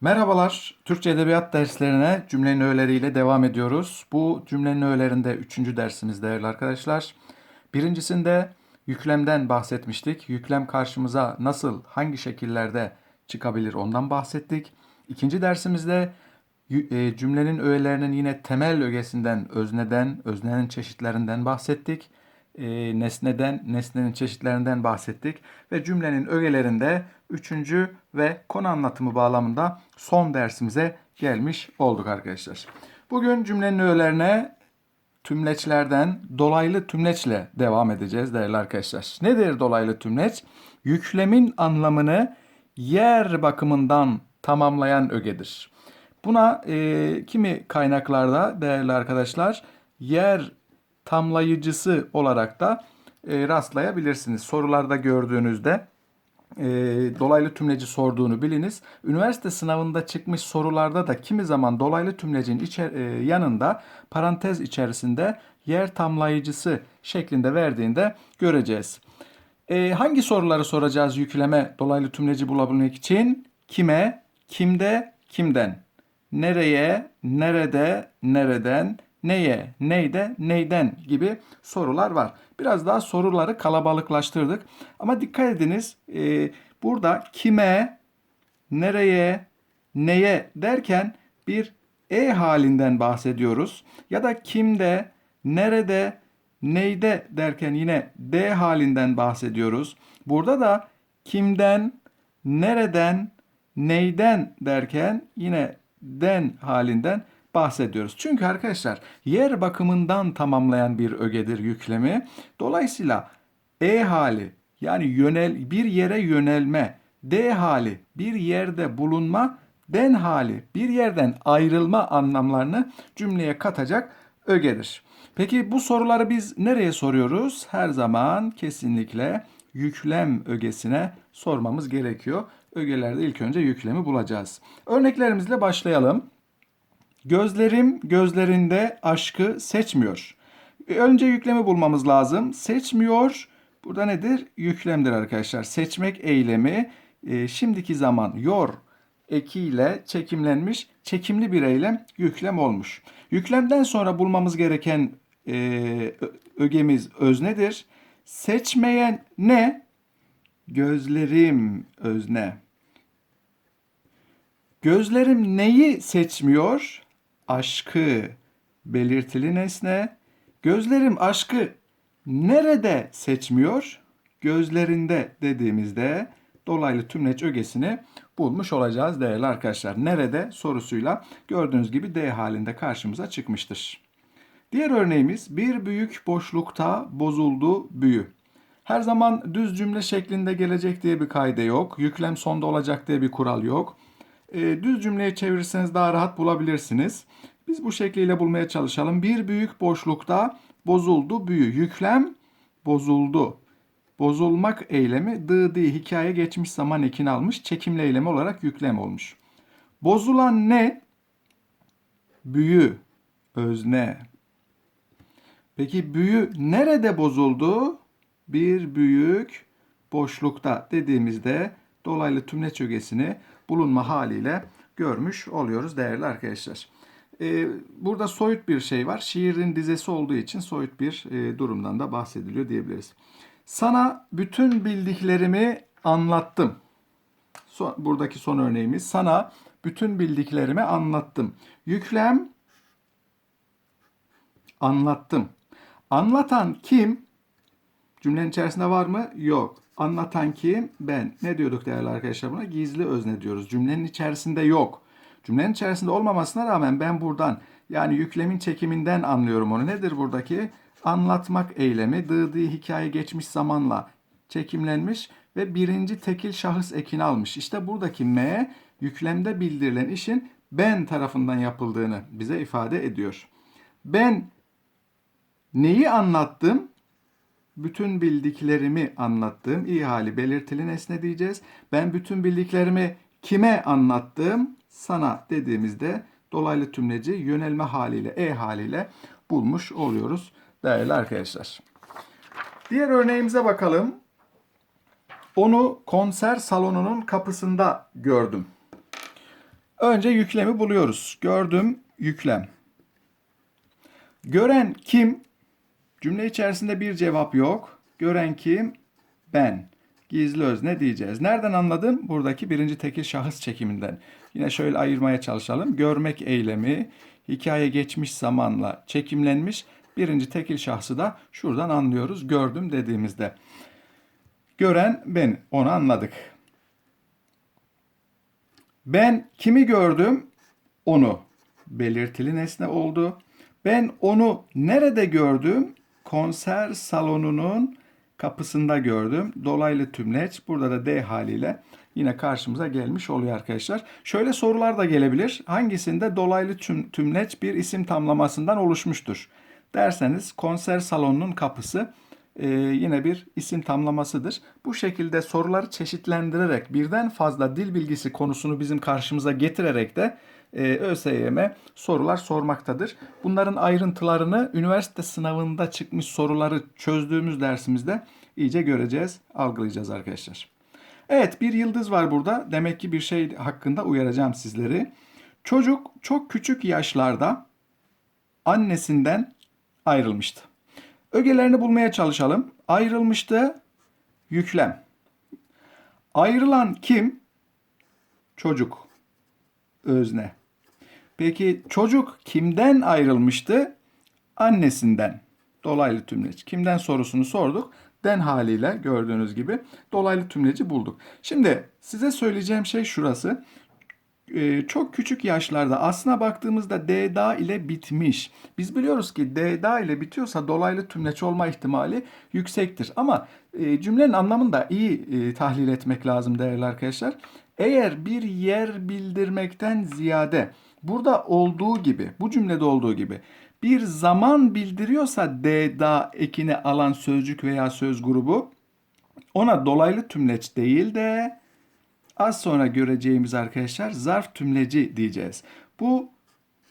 Merhabalar, Türkçe Edebiyat derslerine cümlenin öğeleriyle devam ediyoruz. Bu cümlenin öğelerinde üçüncü dersimiz değerli arkadaşlar. Birincisinde yüklemden bahsetmiştik. Yüklem karşımıza nasıl, hangi şekillerde çıkabilir ondan bahsettik. İkinci dersimizde e, cümlenin öğelerinin yine temel ögesinden, özneden, öznenin çeşitlerinden bahsettik. E, nesneden, nesnenin çeşitlerinden bahsettik. Ve cümlenin ögelerinde üçüncü ve konu anlatımı bağlamında son dersimize gelmiş olduk arkadaşlar. Bugün cümlenin öğelerine tümleçlerden dolaylı tümleçle devam edeceğiz değerli arkadaşlar. Nedir dolaylı tümleç? Yüklemin anlamını yer bakımından tamamlayan ögedir. Buna e, kimi kaynaklarda değerli arkadaşlar yer tamlayıcısı olarak da e, rastlayabilirsiniz. Sorularda gördüğünüzde e, dolaylı tümleci sorduğunu biliniz. Üniversite sınavında çıkmış sorularda da kimi zaman dolaylı tümlecin içer, e, yanında parantez içerisinde yer tamlayıcısı şeklinde verdiğinde göreceğiz. E, hangi soruları soracağız yükleme dolaylı tümleci bulabilmek için? Kime, kimde, kimden? Nereye, nerede, nereden, neye, neyde, neyden gibi sorular var. Biraz daha soruları kalabalıklaştırdık. Ama dikkat ediniz e, burada kime, nereye, neye derken bir e halinden bahsediyoruz. Ya da kimde, nerede, neyde derken yine d halinden bahsediyoruz. Burada da kimden, nereden, neyden derken yine den halinden bahsediyoruz. Çünkü arkadaşlar yer bakımından tamamlayan bir ögedir yüklemi. Dolayısıyla e hali yani yönel bir yere yönelme, d hali bir yerde bulunma, den hali bir yerden ayrılma anlamlarını cümleye katacak ögedir. Peki bu soruları biz nereye soruyoruz? Her zaman kesinlikle yüklem ögesine sormamız gerekiyor. Ögelerde ilk önce yüklemi bulacağız. Örneklerimizle başlayalım. Gözlerim gözlerinde aşkı seçmiyor. Önce yüklemi bulmamız lazım. Seçmiyor. Burada nedir? Yüklemdir arkadaşlar. Seçmek eylemi e, şimdiki zaman yor ekiyle çekimlenmiş, çekimli bir eylem yüklem olmuş. Yüklemden sonra bulmamız gereken e, ögemiz öznedir. Seçmeyen ne? Gözlerim özne. Gözlerim neyi seçmiyor? Aşkı belirtili nesne. Gözlerim aşkı nerede seçmiyor? Gözlerinde dediğimizde dolaylı tümleç ögesini bulmuş olacağız değerli arkadaşlar. Nerede sorusuyla gördüğünüz gibi D halinde karşımıza çıkmıştır. Diğer örneğimiz bir büyük boşlukta bozuldu büyü. Her zaman düz cümle şeklinde gelecek diye bir kaide yok. Yüklem sonda olacak diye bir kural yok. E, düz cümleye çevirirseniz daha rahat bulabilirsiniz. Biz bu şekliyle bulmaya çalışalım. Bir büyük boşlukta bozuldu büyü. Yüklem bozuldu. Bozulmak eylemi dı di hikaye geçmiş zaman ekini almış. Çekimli eylemi olarak yüklem olmuş. Bozulan ne? Büyü, özne. Peki büyü nerede bozuldu? Bir büyük boşlukta dediğimizde dolaylı tümleç ögesini bulunma haliyle görmüş oluyoruz değerli arkadaşlar. Ee, burada soyut bir şey var. Şiirin dizesi olduğu için soyut bir e, durumdan da bahsediliyor diyebiliriz. Sana bütün bildiklerimi anlattım. Buradaki son örneğimiz. Sana bütün bildiklerimi anlattım. Yüklem anlattım. Anlatan kim? Cümlenin içerisinde var mı? Yok. Anlatan kim? Ben. Ne diyorduk değerli arkadaşlar buna? Gizli özne diyoruz. Cümlenin içerisinde yok. Cümlenin içerisinde olmamasına rağmen ben buradan yani yüklemin çekiminden anlıyorum onu. Nedir buradaki? Anlatmak eylemi dığı hikaye geçmiş zamanla çekimlenmiş ve birinci tekil şahıs ekini almış. İşte buradaki M yüklemde bildirilen işin ben tarafından yapıldığını bize ifade ediyor. Ben neyi anlattım? Bütün bildiklerimi anlattım. İyi hali belirtili nesne diyeceğiz. Ben bütün bildiklerimi kime anlattım? Sana dediğimizde dolaylı tümleci yönelme haliyle, e haliyle bulmuş oluyoruz değerli arkadaşlar. Diğer örneğimize bakalım. Onu konser salonunun kapısında gördüm. Önce yüklemi buluyoruz. Gördüm yüklem. Gören kim? Cümle içerisinde bir cevap yok. Gören kim? Ben. Gizli özne diyeceğiz. Nereden anladım? Buradaki birinci tekil şahıs çekiminden. Yine şöyle ayırmaya çalışalım. Görmek eylemi hikaye geçmiş zamanla çekimlenmiş. Birinci tekil şahsı da şuradan anlıyoruz. Gördüm dediğimizde. Gören ben. Onu anladık. Ben kimi gördüm? Onu. Belirtili nesne oldu. Ben onu nerede gördüm? Konser salonunun kapısında gördüm. Dolaylı tümleç burada da D haliyle yine karşımıza gelmiş oluyor arkadaşlar. Şöyle sorular da gelebilir. Hangisinde dolaylı tüm, tümleç bir isim tamlamasından oluşmuştur? Derseniz konser salonunun kapısı e, yine bir isim tamlamasıdır. Bu şekilde soruları çeşitlendirerek birden fazla dil bilgisi konusunu bizim karşımıza getirerek de e, ÖSYM sorular sormaktadır. Bunların ayrıntılarını üniversite sınavında çıkmış soruları çözdüğümüz dersimizde iyice göreceğiz, algılayacağız arkadaşlar. Evet bir yıldız var burada. Demek ki bir şey hakkında uyaracağım sizleri. Çocuk çok küçük yaşlarda annesinden ayrılmıştı. Ögelerini bulmaya çalışalım. Ayrılmıştı yüklem. Ayrılan kim? Çocuk. Özne. Peki çocuk kimden ayrılmıştı? Annesinden. Dolaylı tümleç. Kimden sorusunu sorduk. Den haliyle gördüğünüz gibi dolaylı tümleci bulduk. Şimdi size söyleyeceğim şey şurası. Ee, çok küçük yaşlarda aslına baktığımızda D da ile bitmiş. Biz biliyoruz ki D da ile bitiyorsa dolaylı tümleç olma ihtimali yüksektir. Ama e, cümlenin anlamını da iyi e, tahlil etmek lazım değerli arkadaşlar. Eğer bir yer bildirmekten ziyade burada olduğu gibi, bu cümlede olduğu gibi bir zaman bildiriyorsa D da ekini alan sözcük veya söz grubu ona dolaylı tümleç değil de az sonra göreceğimiz arkadaşlar zarf tümleci diyeceğiz. Bu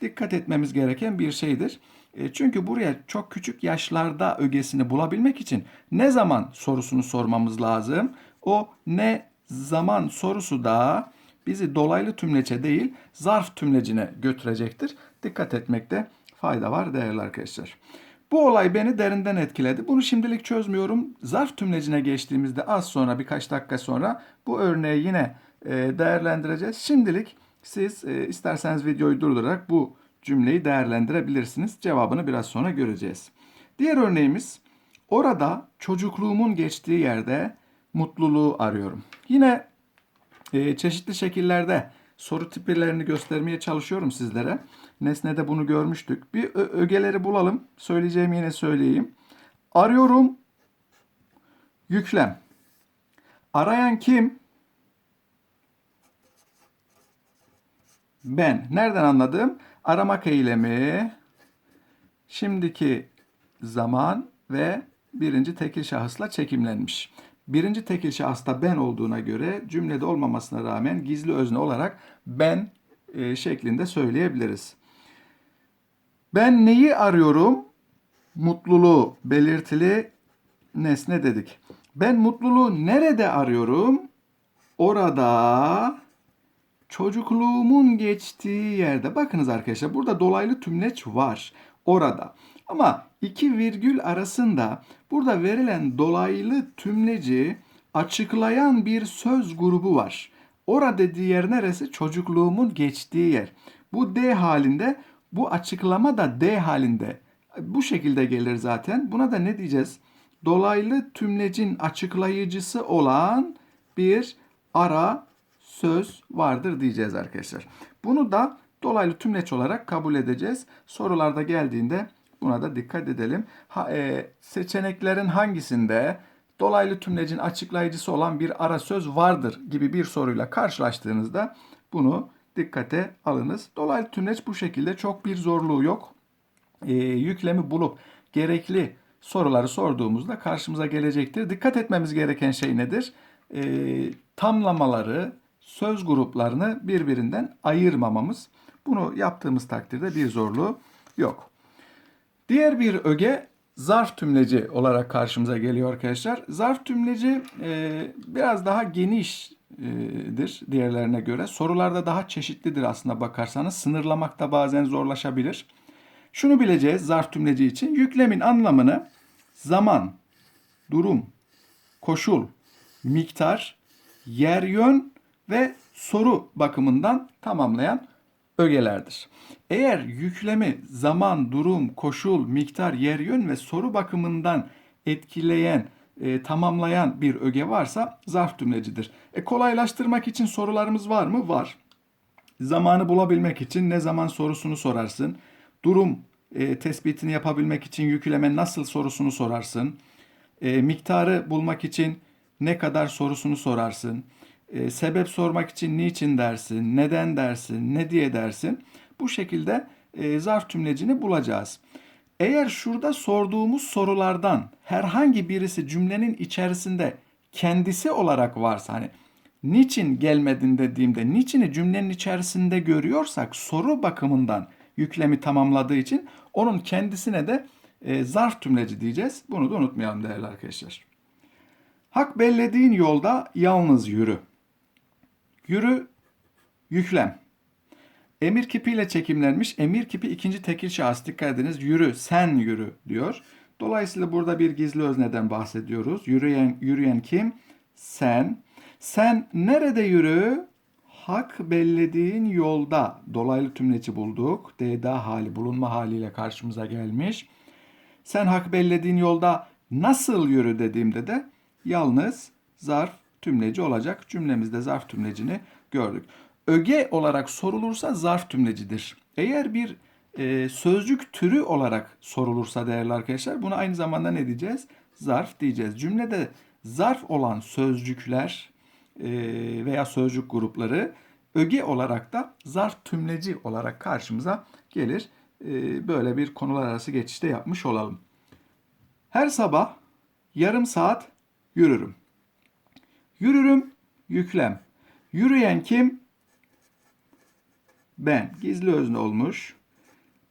dikkat etmemiz gereken bir şeydir. E, Çünkü buraya çok küçük yaşlarda ögesini bulabilmek için ne zaman sorusunu sormamız lazım. O ne zaman sorusu da bizi dolaylı tümlece değil zarf tümlecine götürecektir. Dikkat etmekte fayda var değerli arkadaşlar. Bu olay beni derinden etkiledi. Bunu şimdilik çözmüyorum. Zarf tümlecine geçtiğimizde az sonra birkaç dakika sonra bu örneği yine e, değerlendireceğiz. Şimdilik siz e, isterseniz videoyu durdurarak bu cümleyi değerlendirebilirsiniz. Cevabını biraz sonra göreceğiz. Diğer örneğimiz orada çocukluğumun geçtiği yerde mutluluğu arıyorum. Yine çeşitli şekillerde soru tiplerini göstermeye çalışıyorum sizlere. Nesnede bunu görmüştük. Bir ögeleri bulalım. Söyleyeceğimi yine söyleyeyim. Arıyorum. Yüklem. Arayan kim? Ben. Nereden anladım? Aramak eylemi, şimdiki zaman ve birinci tekil şahısla çekimlenmiş. Birinci tekil şahısta ben olduğuna göre cümlede olmamasına rağmen gizli özne olarak ben e, şeklinde söyleyebiliriz. Ben neyi arıyorum? Mutluluğu belirtili nesne dedik. Ben mutluluğu nerede arıyorum? Orada çocukluğumun geçtiği yerde. Bakınız arkadaşlar burada dolaylı tümleç var. Orada. Ama iki virgül arasında burada verilen dolaylı tümleci açıklayan bir söz grubu var. Orada dediği yer neresi? Çocukluğumun geçtiği yer. Bu D halinde, bu açıklama da D halinde. Bu şekilde gelir zaten. Buna da ne diyeceğiz? Dolaylı tümlecin açıklayıcısı olan bir ara söz vardır diyeceğiz arkadaşlar. Bunu da dolaylı tümleç olarak kabul edeceğiz. Sorularda geldiğinde buna da dikkat edelim. Ha, e, seçeneklerin hangisinde dolaylı tümlecin açıklayıcısı olan bir ara söz vardır gibi bir soruyla karşılaştığınızda bunu dikkate alınız. Dolaylı tümleç bu şekilde çok bir zorluğu yok. E, yüklemi bulup gerekli soruları sorduğumuzda karşımıza gelecektir. Dikkat etmemiz gereken şey nedir? E, tamlamaları, söz gruplarını birbirinden ayırmamamız. Bunu yaptığımız takdirde bir zorluğu yok. Diğer bir öge zarf tümleci olarak karşımıza geliyor arkadaşlar. Zarf tümleci e, biraz daha geniş dir diğerlerine göre. Sorularda daha çeşitlidir aslında bakarsanız. Sınırlamakta bazen zorlaşabilir. Şunu bileceğiz zarf tümleci için. Yüklemin anlamını zaman, durum, koşul, miktar, yer yön ve soru bakımından tamamlayan ögelerdir. Eğer yüklemi zaman, durum, koşul, miktar, yer yön ve soru bakımından etkileyen, e, tamamlayan bir öge varsa zarf tümlecidir. E, kolaylaştırmak için sorularımız var mı? Var. Zamanı bulabilmek için ne zaman sorusunu sorarsın. Durum e, tespitini yapabilmek için yükleme nasıl sorusunu sorarsın. E, miktarı bulmak için ne kadar sorusunu sorarsın. E, sebep sormak için niçin dersin, neden dersin, ne diye dersin. Bu şekilde e, zarf tümlecini bulacağız. Eğer şurada sorduğumuz sorulardan herhangi birisi cümlenin içerisinde kendisi olarak varsa hani niçin gelmedin dediğimde niçini cümlenin içerisinde görüyorsak soru bakımından yüklemi tamamladığı için onun kendisine de e, zarf tümleci diyeceğiz. Bunu da unutmayalım değerli arkadaşlar. Hak bellediğin yolda yalnız yürü. Yürü yüklem. Emir kipiyle çekimlenmiş. Emir kipi ikinci tekil şahıs. Dikkat ediniz. Yürü, sen yürü diyor. Dolayısıyla burada bir gizli özneden bahsediyoruz. Yürüyen, yürüyen kim? Sen. Sen nerede yürü? Hak bellediğin yolda. Dolaylı tümleci bulduk. D'da hali, bulunma haliyle karşımıza gelmiş. Sen hak bellediğin yolda nasıl yürü dediğimde de yalnız zarf tümleci olacak. Cümlemizde zarf tümlecini gördük. Öge olarak sorulursa zarf tümlecidir. Eğer bir e, sözcük türü olarak sorulursa değerli arkadaşlar buna aynı zamanda ne diyeceğiz? Zarf diyeceğiz. Cümlede zarf olan sözcükler e, veya sözcük grupları öge olarak da zarf tümleci olarak karşımıza gelir. E, böyle bir konular arası geçişte yapmış olalım. Her sabah yarım saat yürürüm. Yürürüm yüklem. Yürüyen kim? Ben. Gizli özne olmuş.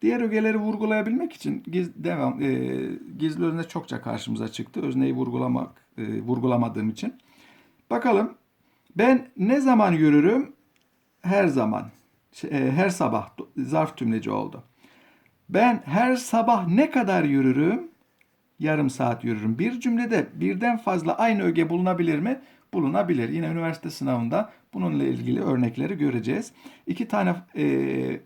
Diğer ögeleri vurgulayabilmek için giz, devam e, gizli özne çokça karşımıza çıktı. Özneyi vurgulamak e, vurgulamadığım için. Bakalım. Ben ne zaman yürürüm? Her zaman. E, her sabah zarf tümleci oldu. Ben her sabah ne kadar yürürüm? Yarım saat yürürüm. Bir cümlede birden fazla aynı öge bulunabilir mi? Bulunabilir. Yine üniversite sınavında bununla ilgili örnekleri göreceğiz. İki tane e,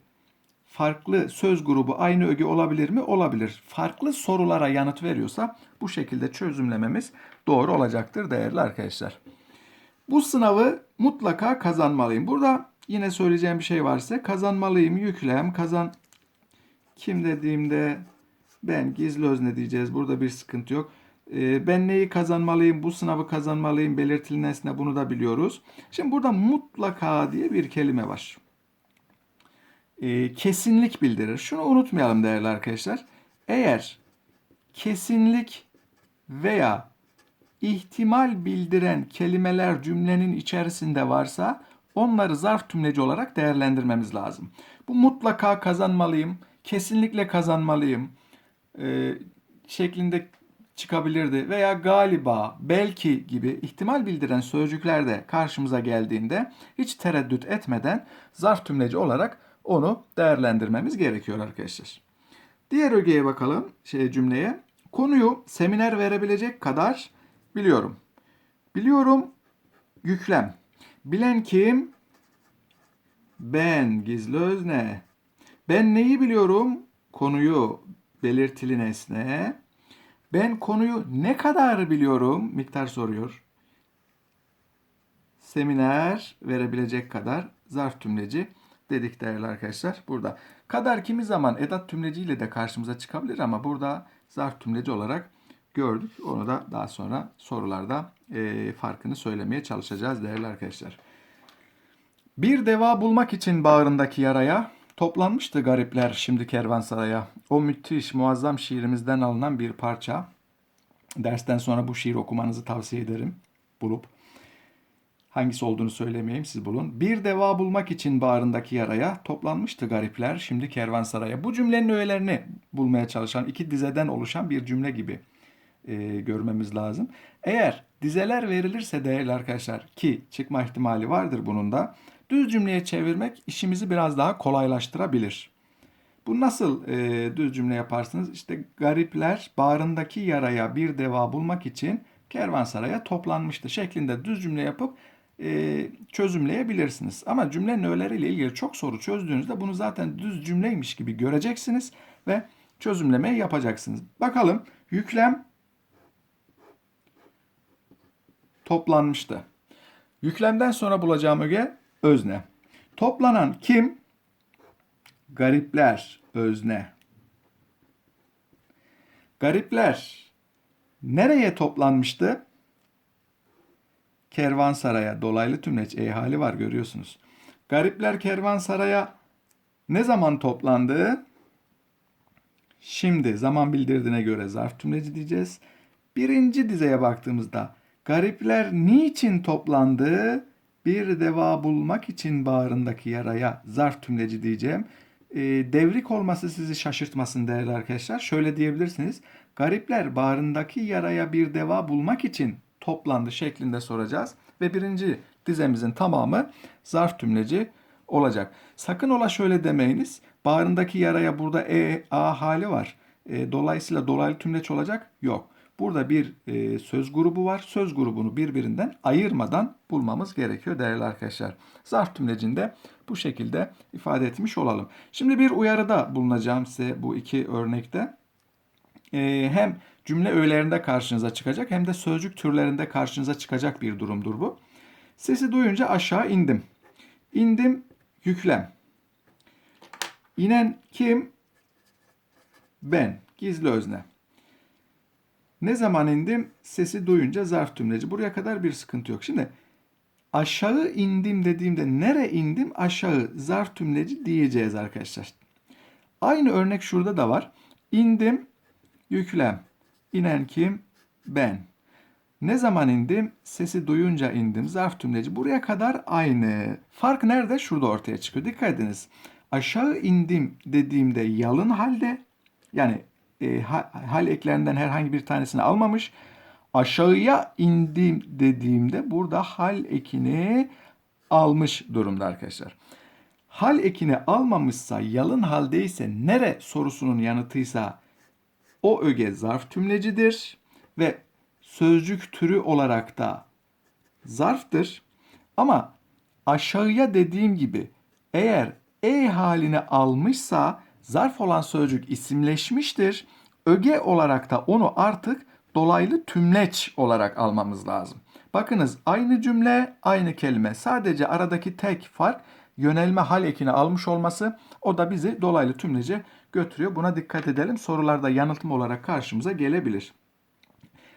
farklı söz grubu aynı öge olabilir mi? Olabilir. Farklı sorulara yanıt veriyorsa bu şekilde çözümlememiz doğru olacaktır değerli arkadaşlar. Bu sınavı mutlaka kazanmalıyım. Burada yine söyleyeceğim bir şey varsa kazanmalıyım yüklem kazan kim dediğimde ben gizli özne diyeceğiz. Burada bir sıkıntı yok. Ee, ben neyi kazanmalıyım, bu sınavı kazanmalıyım belirtili nesne bunu da biliyoruz. Şimdi burada mutlaka diye bir kelime var. Ee, kesinlik bildirir. Şunu unutmayalım değerli arkadaşlar. Eğer kesinlik veya ihtimal bildiren kelimeler cümlenin içerisinde varsa onları zarf tümleci olarak değerlendirmemiz lazım. Bu mutlaka kazanmalıyım, kesinlikle kazanmalıyım e, şeklinde çıkabilirdi veya galiba, belki gibi ihtimal bildiren sözcükler de karşımıza geldiğinde hiç tereddüt etmeden zarf tümleci olarak onu değerlendirmemiz gerekiyor arkadaşlar. Diğer ögeye bakalım şey cümleye. Konuyu seminer verebilecek kadar biliyorum. Biliyorum yüklem. Bilen kim? Ben gizli özne. Ben neyi biliyorum? Konuyu belirtili nesne. Ben konuyu ne kadar biliyorum? Miktar soruyor. Seminer verebilecek kadar zarf tümleci dedik değerli arkadaşlar. Burada kadar kimi zaman edat tümleciyle de karşımıza çıkabilir ama burada zarf tümleci olarak gördük. Onu da daha sonra sorularda e, farkını söylemeye çalışacağız değerli arkadaşlar. Bir deva bulmak için bağrındaki yaraya Toplanmıştı garipler şimdi kervansaraya. O müthiş, muazzam şiirimizden alınan bir parça. Dersten sonra bu şiir okumanızı tavsiye ederim. Bulup. Hangisi olduğunu söylemeyeyim siz bulun. Bir deva bulmak için bağrındaki yaraya toplanmıştı garipler şimdi kervansaraya. Bu cümlenin öğelerini bulmaya çalışan iki dizeden oluşan bir cümle gibi e, görmemiz lazım. Eğer dizeler verilirse değerli arkadaşlar ki çıkma ihtimali vardır bunun da düz cümleye çevirmek işimizi biraz daha kolaylaştırabilir. Bu nasıl e, düz cümle yaparsınız? İşte garipler bağrındaki yaraya bir deva bulmak için kervansaraya toplanmıştı şeklinde düz cümle yapıp e, çözümleyebilirsiniz. Ama cümlenin öğeleriyle ilgili çok soru çözdüğünüzde bunu zaten düz cümleymiş gibi göreceksiniz ve çözümlemeyi yapacaksınız. Bakalım yüklem toplanmıştı. Yüklemden sonra bulacağım öge özne. Toplanan kim? Garipler özne. Garipler nereye toplanmıştı? Kervansaraya dolaylı tümleç e var görüyorsunuz. Garipler kervansaraya ne zaman toplandı? Şimdi zaman bildirdiğine göre zarf tümleci diyeceğiz. Birinci dizeye baktığımızda garipler niçin toplandı? Bir deva bulmak için bağrındaki yaraya zarf tümleci diyeceğim. E, devrik olması sizi şaşırtmasın değerli arkadaşlar. Şöyle diyebilirsiniz. Garipler bağrındaki yaraya bir deva bulmak için toplandı şeklinde soracağız. Ve birinci dizemizin tamamı zarf tümleci olacak. Sakın ola şöyle demeyiniz. Bağrındaki yaraya burada e, a hali var. E, dolayısıyla dolaylı tümleç olacak. Yok. Burada bir e, söz grubu var. Söz grubunu birbirinden ayırmadan bulmamız gerekiyor değerli arkadaşlar. Zarf tümlecinde bu şekilde ifade etmiş olalım. Şimdi bir uyarıda bulunacağım size bu iki örnekte. E, hem cümle öğelerinde karşınıza çıkacak hem de sözcük türlerinde karşınıza çıkacak bir durumdur bu. Sesi duyunca aşağı indim. İndim yüklem. İnen kim? Ben. Gizli özne. Ne zaman indim? Sesi duyunca zarf tümleci. Buraya kadar bir sıkıntı yok. Şimdi aşağı indim dediğimde nere indim? Aşağı zarf tümleci diyeceğiz arkadaşlar. Aynı örnek şurada da var. İndim yüklem. İnen kim? Ben. Ne zaman indim? Sesi duyunca indim. Zarf tümleci. Buraya kadar aynı. Fark nerede? Şurada ortaya çıkıyor. Dikkat ediniz. Aşağı indim dediğimde yalın halde yani e, hal eklerinden herhangi bir tanesini almamış. Aşağıya indim dediğimde burada hal ekini almış durumda arkadaşlar. Hal ekini almamışsa yalın haldeyse nere sorusunun yanıtıysa o öge zarf tümlecidir ve sözcük türü olarak da zarftır. Ama aşağıya dediğim gibi eğer e halini almışsa zarf olan sözcük isimleşmiştir. Öge olarak da onu artık dolaylı tümleç olarak almamız lazım. Bakınız aynı cümle, aynı kelime. Sadece aradaki tek fark yönelme hal ekini almış olması. O da bizi dolaylı tümlece götürüyor. Buna dikkat edelim. Sorularda yanıltma olarak karşımıza gelebilir.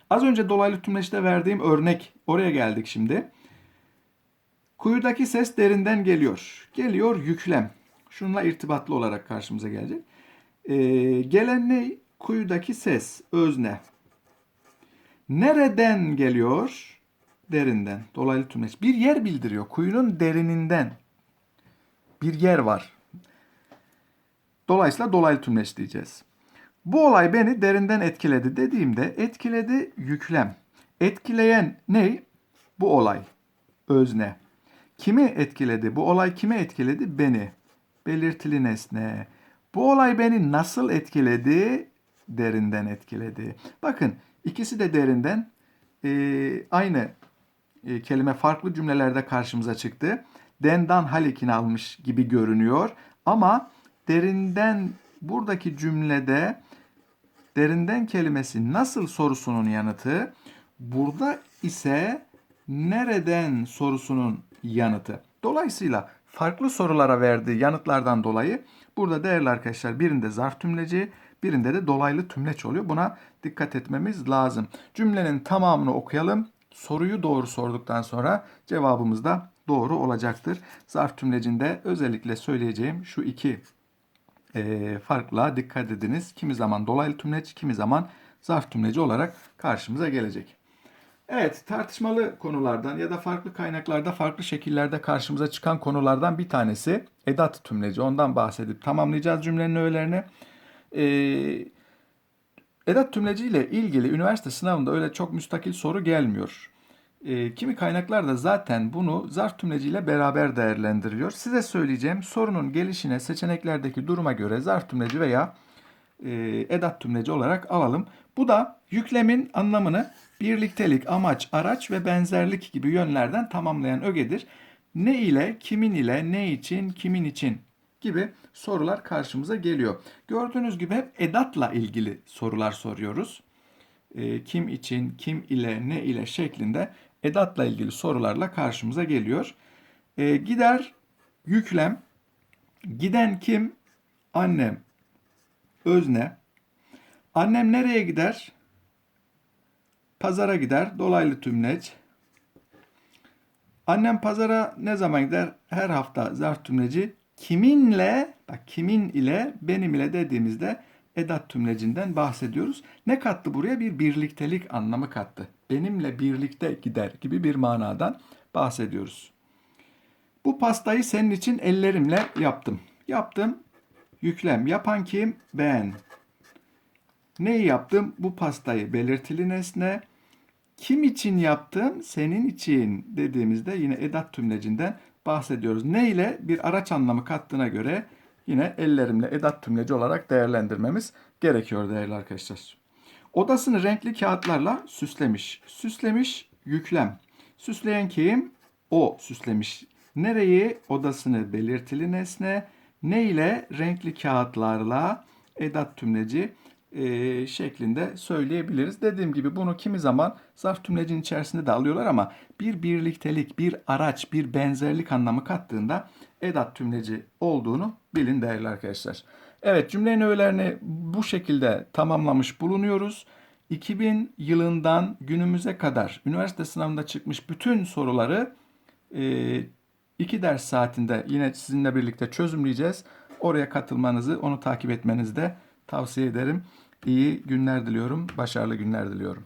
Az önce dolaylı tümleçte verdiğim örnek. Oraya geldik şimdi. Kuyudaki ses derinden geliyor. Geliyor yüklem. Şununla irtibatlı olarak karşımıza gelecek. Ee, gelen ne? Kuyudaki ses, özne. Nereden geliyor? Derinden. Dolaylı tümleç. Bir yer bildiriyor. Kuyunun derininden. Bir yer var. Dolayısıyla dolaylı tümleç diyeceğiz. Bu olay beni derinden etkiledi dediğimde etkiledi yüklem. Etkileyen ne? Bu olay. Özne. Kimi etkiledi? Bu olay kimi etkiledi? Beni. Belirtili nesne. Bu olay beni nasıl etkiledi? Derinden etkiledi. Bakın ikisi de derinden e, aynı e, kelime farklı cümlelerde karşımıza çıktı. Dendan halikini almış gibi görünüyor. Ama derinden buradaki cümlede derinden kelimesi nasıl sorusunun yanıtı. Burada ise nereden sorusunun yanıtı. Dolayısıyla farklı sorulara verdiği yanıtlardan dolayı burada değerli arkadaşlar birinde zarf tümleci, birinde de dolaylı tümleç oluyor. Buna dikkat etmemiz lazım. Cümlenin tamamını okuyalım. Soruyu doğru sorduktan sonra cevabımız da doğru olacaktır. Zarf tümlecinde özellikle söyleyeceğim şu iki e, farkla dikkat ediniz. Kimi zaman dolaylı tümleç, kimi zaman zarf tümleci olarak karşımıza gelecek. Evet, tartışmalı konulardan ya da farklı kaynaklarda farklı şekillerde karşımıza çıkan konulardan bir tanesi edat tümleci. Ondan bahsedip tamamlayacağız cümlenin öğelerini. Ee, edat tümleci ile ilgili üniversite sınavında öyle çok müstakil soru gelmiyor. E, kimi kaynaklar da zaten bunu zarf tümleciyle beraber değerlendiriyor. Size söyleyeceğim sorunun gelişine seçeneklerdeki duruma göre zarf tümleci veya edat tümleci olarak alalım. Bu da yüklemin anlamını birliktelik, amaç, araç ve benzerlik gibi yönlerden tamamlayan ögedir. Ne ile, kimin ile, ne için, kimin için gibi sorular karşımıza geliyor. Gördüğünüz gibi hep edatla ilgili sorular soruyoruz. E, kim için, kim ile, ne ile şeklinde edatla ilgili sorularla karşımıza geliyor. E, gider, yüklem, giden kim? Annem, özne. Annem nereye gider? Pazara gider. Dolaylı tümleç. Annem pazara ne zaman gider? Her hafta zarf tümleci. Kiminle, bak kimin ile, benim ile dediğimizde edat tümlecinden bahsediyoruz. Ne kattı buraya? Bir birliktelik anlamı kattı. Benimle birlikte gider gibi bir manadan bahsediyoruz. Bu pastayı senin için ellerimle yaptım. Yaptım. Yüklem. Yapan kim? Ben. Neyi yaptım? Bu pastayı belirtili nesne. Kim için yaptım? Senin için dediğimizde yine edat tümlecinden bahsediyoruz. Ne ile? Bir araç anlamı kattığına göre yine ellerimle edat tümleci olarak değerlendirmemiz gerekiyor değerli arkadaşlar. Odasını renkli kağıtlarla süslemiş. Süslemiş yüklem. Süsleyen kim? O süslemiş. Nereyi? Odasını belirtili nesne. Ne ile? Renkli kağıtlarla edat tümleci e, şeklinde söyleyebiliriz. Dediğim gibi bunu kimi zaman zarf tümlecinin içerisinde de alıyorlar ama bir birliktelik, bir araç, bir benzerlik anlamı kattığında edat tümleci olduğunu bilin değerli arkadaşlar. Evet cümlenin öğelerini bu şekilde tamamlamış bulunuyoruz. 2000 yılından günümüze kadar üniversite sınavında çıkmış bütün soruları e, iki ders saatinde yine sizinle birlikte çözümleyeceğiz. Oraya katılmanızı, onu takip etmenizi de tavsiye ederim. İyi günler diliyorum, başarılı günler diliyorum.